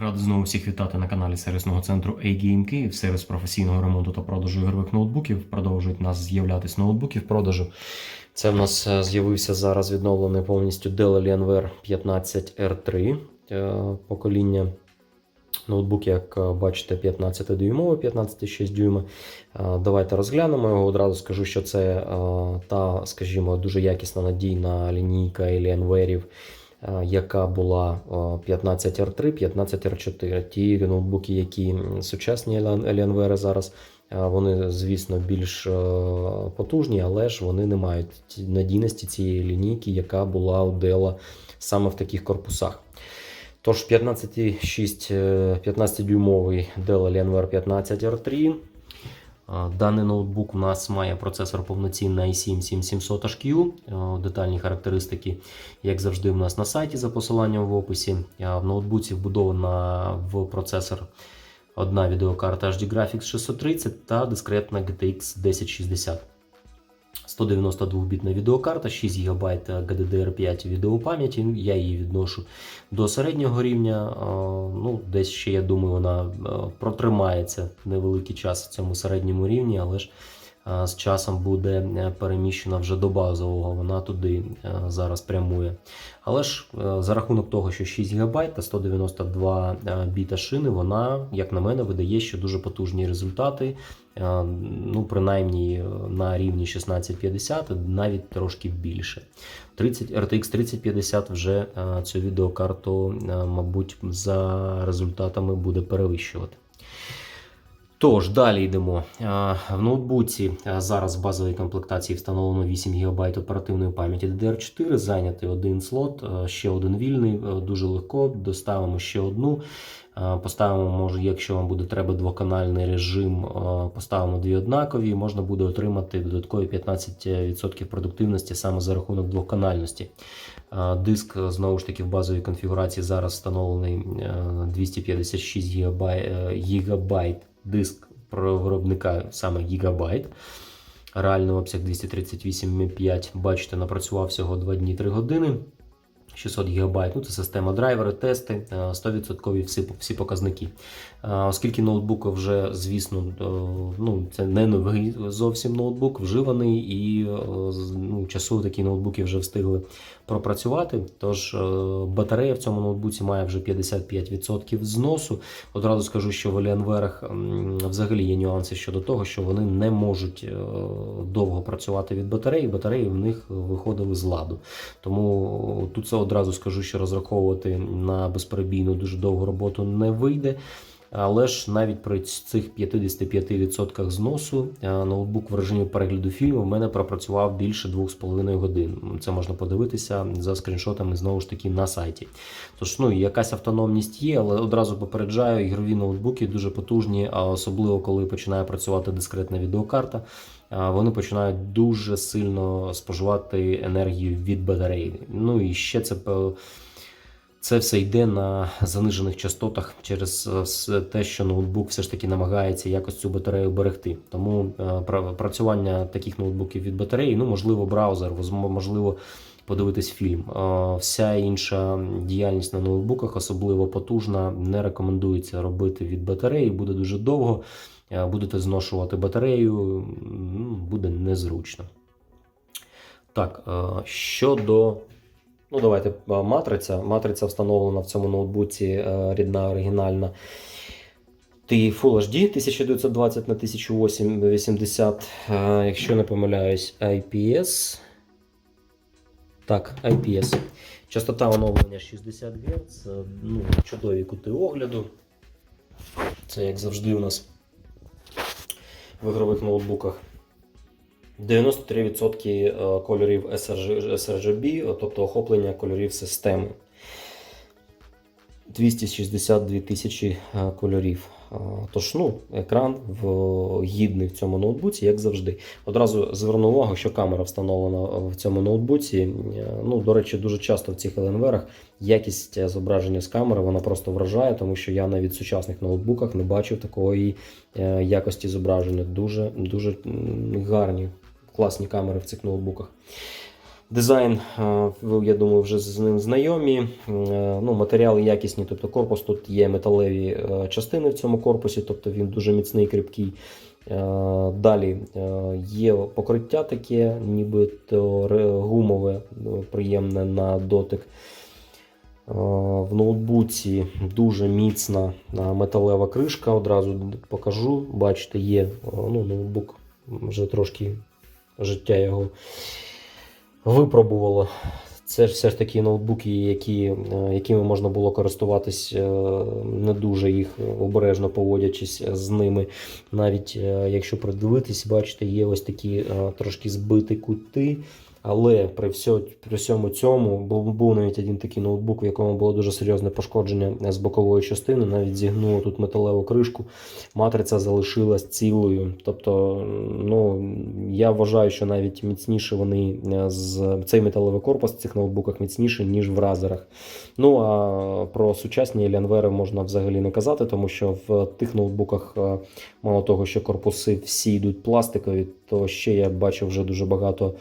Радий знову всіх вітати на каналі сервісного центру A-Game Київ. Сервіс професійного ремонту та продажу ігрових ноутбуків. Продовжують нас з'являтися ноутбуки в продажу. Це в нас е, з'явився зараз відновлений повністю Dell Alienware 15R3 е, покоління. Ноутбук, як е, бачите, 15 дюймовий, 15,6 дюйма. Давайте розглянемо його. Одразу скажу, що це та, скажімо, дуже якісна надійна лінійка Alienware, е, яка була е, 15R3, 15R4. Ті ноутбуки, які сучасні Alienware зараз, е, вони, звісно, більш е, потужні, але ж вони не мають надійності цієї лінійки, яка була у Dell саме в таких корпусах. Тож 15,6 е, 15-дюймовий Dell Alienware 15R3. Даний ноутбук у нас має процесор повноцінний i7 7700HQ. Е, Детальні характеристики, як завжди, у нас на сайті за посиланням в описі. В ноутбуці вбудована в процесор одна відеокарта HD Graphics 630 та дискретна GTX 1060. 192-бітна відеокарта, 6 ГБ GDDR5 відеопам'яті. Я її відношу до середнього рівня. Ну, десь ще, я думаю, вона протримається невеликий час в цьому середньому рівні, але ж з часом буде е, переміщена вже до базового. Вона туди е, зараз прямує. Але ж е, за рахунок того, що 6 ГБ та 192 е, біта шини, вона, як на мене, видає ще дуже потужні результати. Е, Ну, принаймні е, на рівні 1650, навіть трошки більше. 30, RTX 3050 вже е, цю відеокарту, е, мабуть, за результатами буде перевищувати. Тож, далі йдемо. В ноутбуці зараз в базовій комплектації встановлено 8 ГБ оперативної пам'яті DDR4, зайнятий один слот, ще один вільний, дуже легко. Доставимо ще одну. Поставимо, може, якщо вам буде треба двоканальний режим, поставимо дві однакові, можна буде отримати додаткові 15% продуктивності саме за рахунок двоканальності. Диск знову ж таки в базовій конфігурації зараз встановлений е, 256 ГБ, диск про виробника саме гігабайт. Реальний обсяг 238,5. Бачите, напрацював всього 2 дні 3 години. 600 ГБ. Ну, це система драйвери, тести, е, 100% всі, всі показники. Е, Оскільки ноутбук вже, звісно, е, ну, це не новий зовсім ноутбук, вживаний, і е, ну, часу такі ноутбуки вже встигли пропрацювати. Тож батарея в цьому ноутбуці має вже 55% зносу. Одразу скажу, що в Alienware взагалі є нюанси щодо того, що вони не можуть довго працювати від батареї. Батареї в них виходили з ладу. Тому тут це одразу скажу, що розраховувати на безперебійну дуже довгу роботу не вийде. Але ж навіть при цих 55% зносу е, ноутбук в режимі перегляду фільму в мене пропрацював більше 2,5 годин. Це можна подивитися за скріншотами знову ж таки на сайті. Тож ну якась автономність є, але одразу попереджаю, ігрові ноутбуки дуже потужні, особливо коли починає працювати дискретна відеокарта. Вони починають дуже сильно споживати енергію від батареї. Ну і ще це пе- це все йде на занижених частотах через е, те, що ноутбук все ж таки намагається якось цю батарею берегти. Тому е, працювання таких ноутбуків від батареї, ну можливо, браузер, можливо, подивитись фільм. Е, Вся інша діяльність на ноутбуках, особливо потужна, не рекомендується робити від батареї. Буде дуже довго. Будете зношувати батарею, ну, буде незручно. Так, щодо Ну, давайте матриця. Матриця встановлена в цьому ноутбуці е, рідна оригінальна. Ти Full HD 1920 на 1080, е, якщо не помиляюсь, IPS. Так, IPS. Частота оновлення 60 Гц. е, Ну, чудові кути огляду. Це як завжди у нас в ігрових ноутбуках. 93% е, кольорів SRG, sRGB, е, тобто охоплення кольорів системи. 262 тисячі е, кольорів. Тож, ну, екран в, гідний в цьому ноутбуці, як завжди. Одразу зверну увагу, що камера встановлена в цьому ноутбуці. Ну, до речі, дуже часто в цих еленверах якість зображення з камери вона просто вражає, тому що я навіть в сучасних ноутбуках не бачив такої якості зображення. Дуже, дуже гарні, класні камери в цих ноутбуках. Дизайн, е, ви, я думаю, вже з ним знайомі. Е, Ну, матеріали якісні, тобто корпус тут є металеві е, частини в цьому корпусі, тобто він дуже міцний, кріпкий. Далі є покриття таке, нібито гумове, приємне на дотик. В ноутбуці дуже міцна металева кришка. Одразу покажу. Бачите, є ну, ноутбук вже трошки життя його випробувало. Це все ж такі ноутбуки, які, е, якими можна було користуватись е, не дуже їх обережно поводячись з ними. Навіть е, якщо придивитись, бачите, є ось такі трошки збиті кути. Але при, всьо, при всьому цьому був, навіть один такий ноутбук, в якому було дуже серйозне пошкодження з бокової частини, навіть зігнуло тут металеву кришку, матриця залишилась цілою. Тобто, ну, я вважаю, що навіть міцніше вони е, з цей металевий корпус в цих ноутбуках міцніший, ніж в разерах. Ну а про сучасні Alienware можна взагалі не казати, тому що в тих ноутбуках, е, мало того, що корпуси всі йдуть пластикові, то ще я бачив вже дуже багато.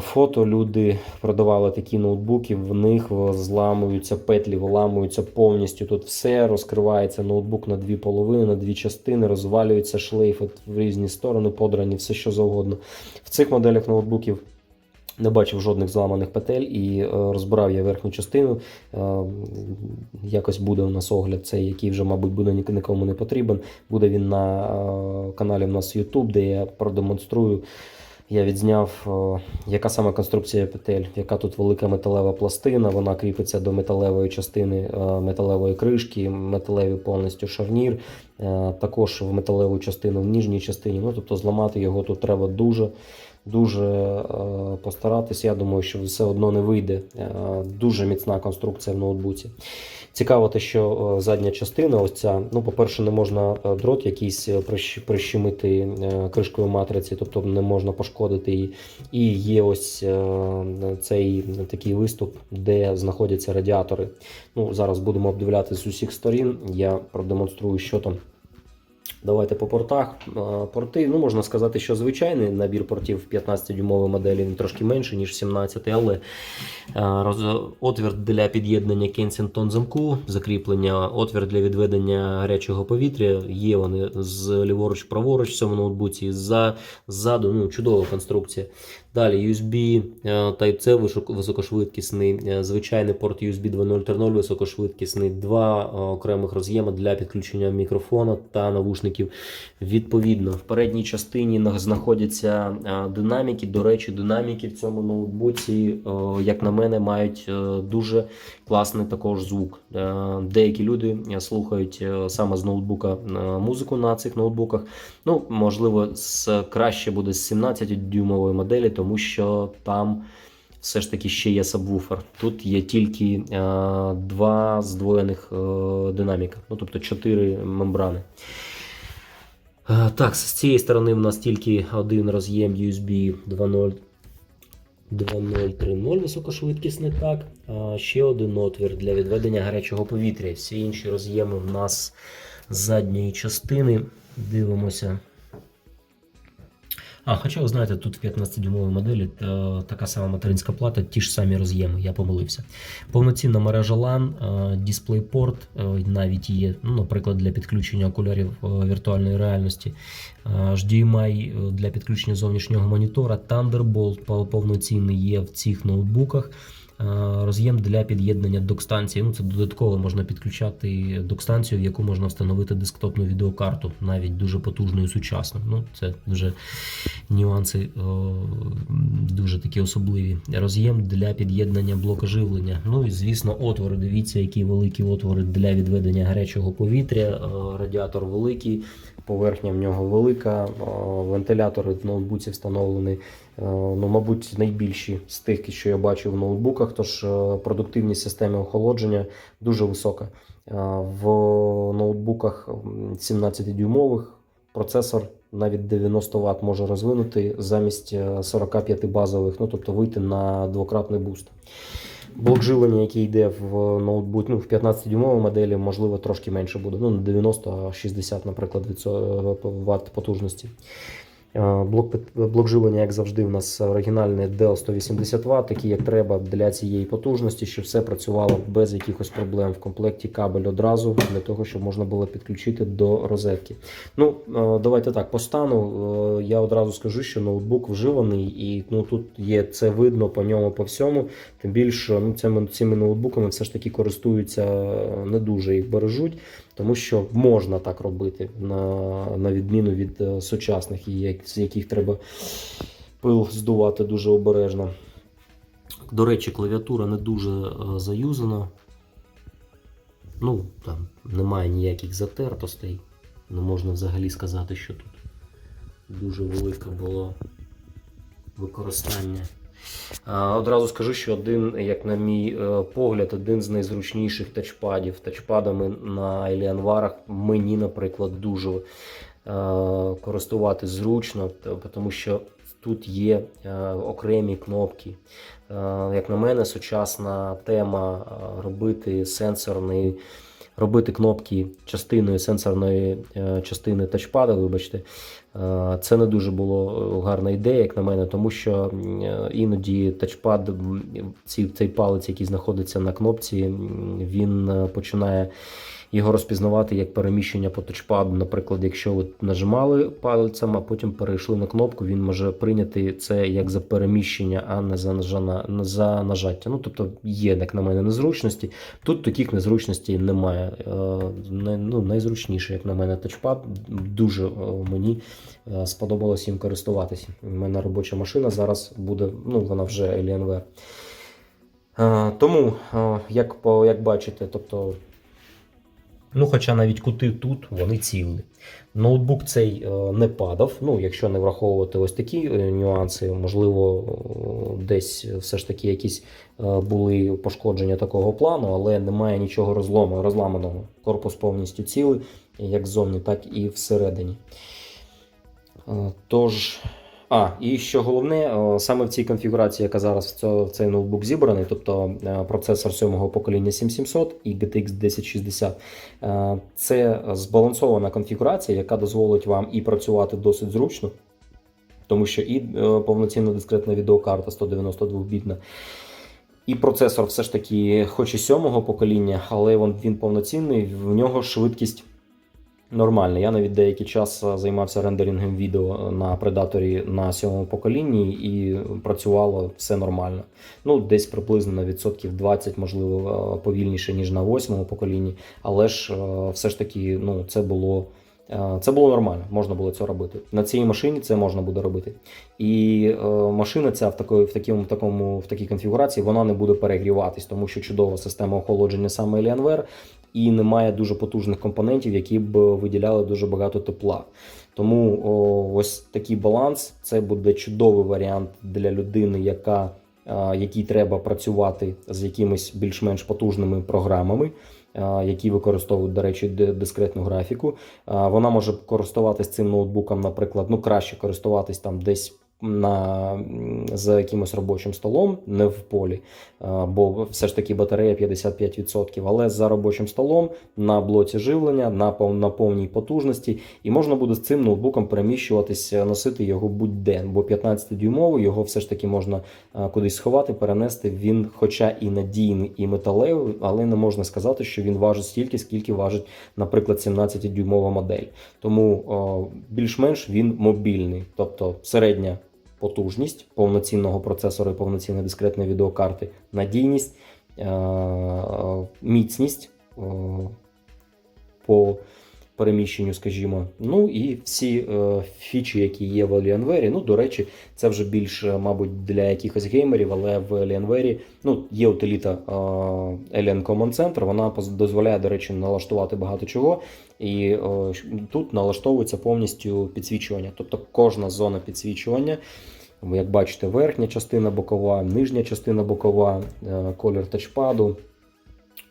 Фото люди продавали такі ноутбуки, в них зламуються петлі, виламуються повністю. Тут все розкривається ноутбук на дві половини, на дві частини, розвалюється шлейф в різні сторони, подрані, все що завгодно. В цих моделях ноутбуків не бачив жодних зламаних петель і е, розбирав я верхню частину. Е, якось буде у нас огляд, цей, який вже, мабуть, буде нікому не потрібен. Буде він на е, каналі у нас YouTube, де я продемонструю. Я відзняв, е, яка саме конструкція петель, яка тут велика металева пластина, вона кріпиться до металевої частини е, металевої кришки, металевий повністю шарнір, е, також в металеву частину в ніжній частині. Ну, тобто зламати його тут треба дуже, дуже постаратись. Я думаю, що все одно не вийде. Дуже міцна конструкція в ноутбуці. Цікаво те, що е, задня частина, ось ця, ну, по-перше, не можна е, дрот якийсь е, прищемити кришкою матриці, тобто не можна пошкодити її. І є ось цей такий виступ, де знаходяться радіатори. Ну, зараз будемо обдивляти з усіх сторін. Я продемонструю, що там. Давайте по портах. Порти, ну можна сказати, що звичайний набір портів 15-дюймової моделі він трошки менше, ніж 17, але отвір для під'єднання Кенсінтон замку, закріплення, отвір для відведення гарячого повітря. Є вони з ліворуч праворуч в цьому ноутбуці, ззаду, ну, чудова конструкція. Далі USB е, Type-C високошвидкісний, е, звичайний порт USB 2.0.3.0 високошвидкісний, два е, окремих роз'єми для підключення мікрофона та навушників. Відповідно, в передній частині знаходяться е, динаміки. До речі, динаміки в цьому ноутбуці, е, як на мене, мають е, дуже класний також звук. Е, Деякі люди е, слухають е, саме з ноутбука е, музику на цих ноутбуках. Ну, можливо, краще буде з 17-дюймової моделі, тому що там все ж таки ще є сабвуфер. Тут є тільки е, два здвоєних е, динаміка, ну тобто чотири мембрани. Е, Так, з цієї сторони в нас тільки один роз'єм USB 2.0. 2.0.3.0 високошвидкісний так. А ще один отвір для відведення гарячого повітря. Всі інші роз'єми в нас задньої частини. Дивимося. А, хоча ви знаєте, тут в 15-дюймовій моделі та, така сама материнська плата, ті ж самі роз'єми, я помилився. Повноцінна мережа LAN, е, DisplayPort, е, навіть є, ну, наприклад, для підключення окулярів е, віртуальної реальності, Е, HDMI для підключення зовнішнього монітора, Thunderbolt пов- повноцінний є в цих ноутбуках. Е, Роз'єм для під'єднання док-станції. Ну, це додатково можна підключати док-станцію, в яку можна встановити десктопну відеокарту, навіть дуже потужну і сучасну. Ну, це вже нюанси о, дуже такі особливі. Роз'єм для під'єднання блока живлення. Ну і звісно, отвори. Дивіться, які великі отвори для відведення гарячого повітря. Е, Радіатор великий, поверхня в нього велика. Е, Вентилятори в ноутбуці встановлені. Е, Ну, мабуть, найбільші з тих, що я бачив в ноутбуках, тож е, продуктивність системи охолодження дуже висока. Е, В ноутбуках 17-дюймових процесор навіть 90 Вт може розвинути замість е, 45 базових, ну тобто вийти на двократний буст. Блок живлення, який йде в ноутбук, ну, в 15-дюймовій моделі, можливо, трошки менше буде. Ну, не 90, а 60, наприклад, від Вт потужності. Е, Блок, блок живлення, як завжди, у нас оригінальний Dell 180 Вт, такий як треба для цієї потужності, щоб все працювало без якихось проблем. В комплекті кабель одразу для того, щоб можна було підключити до розетки. Ну, е, давайте так, по стану е, я одразу скажу, що ноутбук вживаний, і ну, тут є це видно по ньому по всьому. Тим більше ну, цими, цими ноутбуками все ж таки користуються не дуже їх бережуть, тому що можна так робити, на, на відміну від е, сучасних, як- з яких треба пил здувати дуже обережно. До речі, клавіатура не дуже е, заюзана. Ну, там немає ніяких затертостей. Не можна взагалі сказати, що тут дуже велике було використання. Одразу скажу, що один, як на мій е, погляд, один з найзручніших тачпадів. Тачпадами на Alienware мені, наприклад, дуже е, користуватись зручно, тому що тут є е, окремі кнопки. Як на мене, сучасна тема робити сенсорний. Робити кнопки частиною сенсорної е, частини тачпада, вибачте, е, це не дуже було е, гарна ідея, як на мене, тому що іноді тачпад, цей палець, який знаходиться на кнопці, він починає його розпізнавати як переміщення по тачпаду. Наприклад, якщо ви нажимали пальцем, а потім перейшли на кнопку, він може прийняти це як за переміщення, а не за, нажана, за нажаття. Ну, тобто є, як на мене, незручності. Тут таких незручностей немає. Е, ну, найзручніше, як на мене, тачпад. Дуже е, мені е, сподобалось їм користуватися. У мене робоча машина зараз буде, ну вона вже Alienware. Тому, як, як бачите, тобто. Ну, хоча навіть кути тут вони цілі. Ноутбук цей е, не падав. Ну, якщо не враховувати ось такі е, нюанси, можливо, е, десь все ж таки якісь були пошкодження такого плану, але немає нічого розлому, розламаного. Корпус повністю цілий, як ззовні, так і всередині. Тож. А, і що головне, саме в цій конфігурації, яка зараз в цей ноутбук зібраний, тобто е, процесор 7-го покоління 7700 і GTX 1060, е, це збалансована конфігурація, яка дозволить вам і працювати досить зручно, тому що і е, повноцінна дискретна відеокарта 192-бітна, і процесор все ж таки, хоч і 7-го покоління, але він, він повноцінний, в нього швидкість. Нормально. Я навіть деякий час е, займався рендерингом відео на предаторі на сьомому поколінні і працювало все нормально. Ну, десь приблизно на відсотків 20, можливо, е, повільніше, ніж на восьмому поколінні. Але ж е, все ж таки, ну, це було. е, Це було нормально, можна було це робити. На цій машині це можна буде робити. І е, машина ця в такої, в, такому, такому, в такій конфігурації вона не буде перегріватись, тому що чудова система охолодження саме Alienware, і немає дуже потужних компонентів, які б виділяли дуже багато тепла. Тому о, ось такий баланс це буде чудовий варіант для людини, яка, якій треба працювати з якимись більш-менш потужними програмами. Які використовують, до речі, ди- дискретну графіку. Вона може користуватись цим ноутбуком, наприклад, ну краще користуватись там десь на, за якимось робочим столом, не в полі, бо все ж таки батарея 55%, але за робочим столом на блоці живлення, на, на повній потужності, і можна буде з цим ноутбуком переміщуватися, носити його будь-де, бо 15-дюймовий його все ж таки можна кудись сховати, перенести. Він, хоча і надійний, і металевий, але не можна сказати, що він важить стільки, скільки важить, наприклад, 17-дюймова модель. Тому більш-менш він мобільний, тобто середня потужність повноцінного процесора і повноцінної дискретної відеокарти, надійність, е, міцність е, по переміщенню, скажімо. Ну і всі е, фічі, які є в Alienware. Ну, до речі, це вже більше, мабуть, для якихось геймерів, але в Alienware ну, є утиліта е, Alien Command Center. Вона дозволяє, до речі, налаштувати багато чого. І е, тут налаштовується повністю підсвічування. Тобто кожна зона підсвічування. Як бачите, верхня частина бокова, нижня частина бокова, е, колір тачпаду,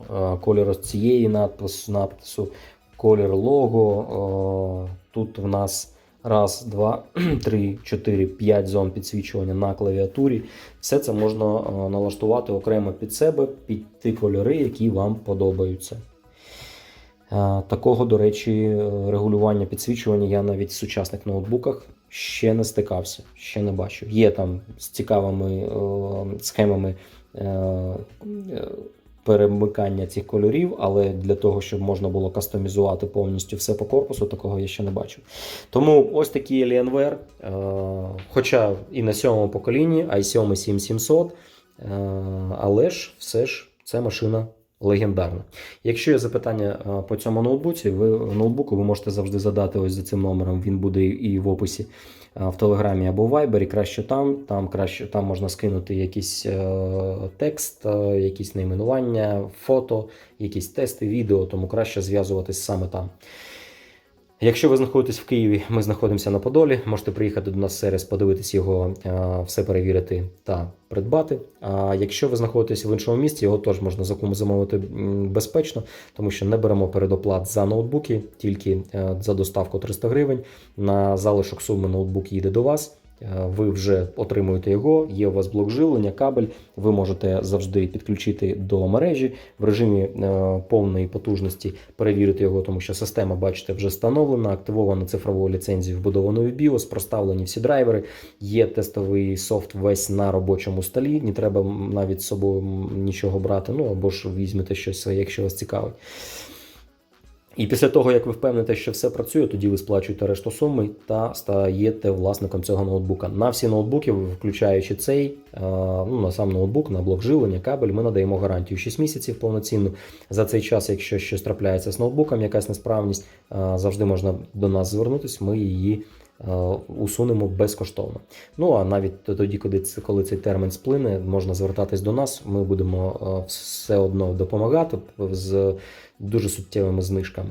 е, колір цієї надпис, надпису, колір лого. Тут в нас раз, два, три, чотири, п'ять зон підсвічування на клавіатурі. Все це можна е, налаштувати окремо під себе, під ті кольори, які вам подобаються. Е, Такого, до речі, е, регулювання підсвічування я навіть в сучасних ноутбуках ще не стикався, ще не бачив. Є там з цікавими е, схемами е, е, перемикання цих кольорів, але для того, щоб можна було кастомізувати повністю все по корпусу, такого я ще не бачу. Тому ось такий Alienware, е, хоча і на сьомому поколінні, i7 7700, е, але ж все ж це машина легендарна. Якщо є запитання е, по цьому ноутбуці, ви ноутбуку ви можете завжди задати ось за цим номером. Він буде і в описі е, в Телеграмі або в Вайбері. Краще там. Там краще там можна скинути якийсь е, текст, якісь найменування, фото, якісь тести, відео, тому краще зв'язуватись саме там. Якщо ви знаходитесь в Києві, ми знаходимося на Подолі. Можете приїхати до нас сервіс, подивитись його, е, все перевірити та придбати. А якщо ви знаходитесь в іншому місті, його теж можна замовити безпечно, тому що не беремо передоплат за ноутбуки, тільки е, за доставку 300 гривень. На залишок суми ноутбук їде до вас. Е, Ви вже отримуєте його, є у вас блок живлення, кабель. Ви можете завжди підключити до мережі в режимі е, повної потужності, перевірити його, тому що система, бачите, вже встановлена, активована цифровою ліцензією, вбудованою BIOS, проставлені всі драйвери. Є тестовий софт весь на робочому столі. Не треба навіть з собою нічого брати. Ну або ж візьмете щось своє, якщо вас цікавить. І після того, як ви впевните, що все працює, тоді ви сплачуєте решту суми та стаєте власником цього ноутбука. На всі ноутбуки, включаючи цей, е, ну на сам ноутбук, на блок живлення, кабель, ми надаємо гарантію 6 місяців повноцінну. За цей час, якщо щось трапляється з ноутбуком, якась несправність, е, завжди можна до нас звернутися. Ми її. Е, Усунемо безкоштовно. Ну а навіть тоді, коли, це- коли цей термін сплине, можна звертатись до нас. Ми будемо е, все одно допомагати з дуже суттєвими знижками.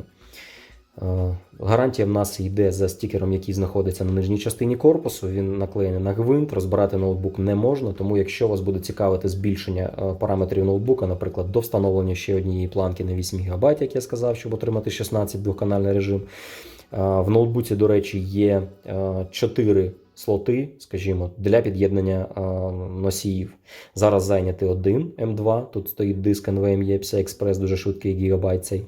Е, Гарантія в нас йде за стікером, який знаходиться на нижній частині корпусу. Він наклеєний на гвинт. Розбирати ноутбук не можна. Тому, якщо вас буде цікавити збільшення параметрів ноутбука, наприклад, до встановлення ще однієї планки на 8 ГБ, як я сказав, щоб отримати 16 двоканальний режим. Е, В ноутбуці, до речі, є 4 слоти, скажімо, для під'єднання е, носіїв. Зараз зайнятий один М2. Тут стоїть диск NVMe PCI дуже швидкий гігабайт цей.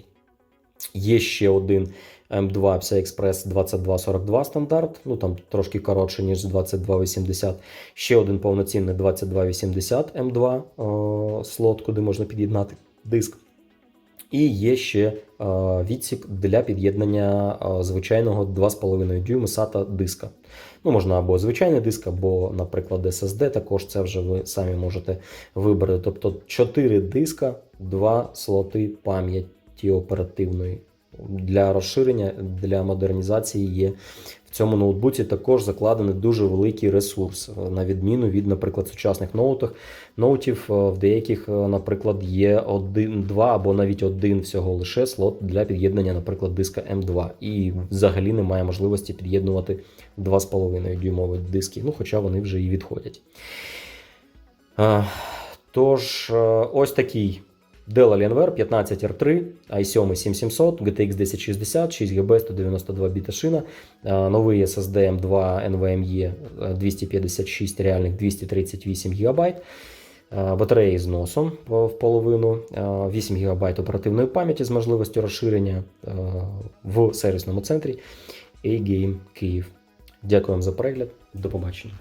Є ще один М2 PCI Express 2242 стандарт, ну там трошки коротше, ніж 2280. Ще один повноцінний 2280 М2 е, слот, куди можна під'єднати диск. І є ще е, відсік для під'єднання е, звичайного 2,5 дюйма SATA диска. Ну, можна або звичайний диск, або, наприклад, SSD. Також це вже ви самі можете вибрати. Тобто 4 диска, 2 слоти пам'яті оперативної. Для розширення, для модернізації є в цьому ноутбуці також закладений дуже великий ресурс, е, на відміну від, наприклад, сучасних ноутах. Ноутів е, в деяких, е, наприклад, є один, два або навіть один всього лише слот для під'єднання, наприклад, диска М2. І взагалі немає можливості під'єднувати 2,5 дюймові диски, ну хоча вони вже і відходять. Тож, ось такий Dell Alienware 15R3, i7 7700, GTX 1060, 6 ГБ, 192 біта шина, е, новий SSD M2 NVMe е, 256 реальних 238 ГБ. Е, Батареї з носом в половину, е, 8 ГБ оперативної пам'яті з можливістю розширення е, в сервісному центрі A-Game Київ. Дякую вам за перегляд. До побачення.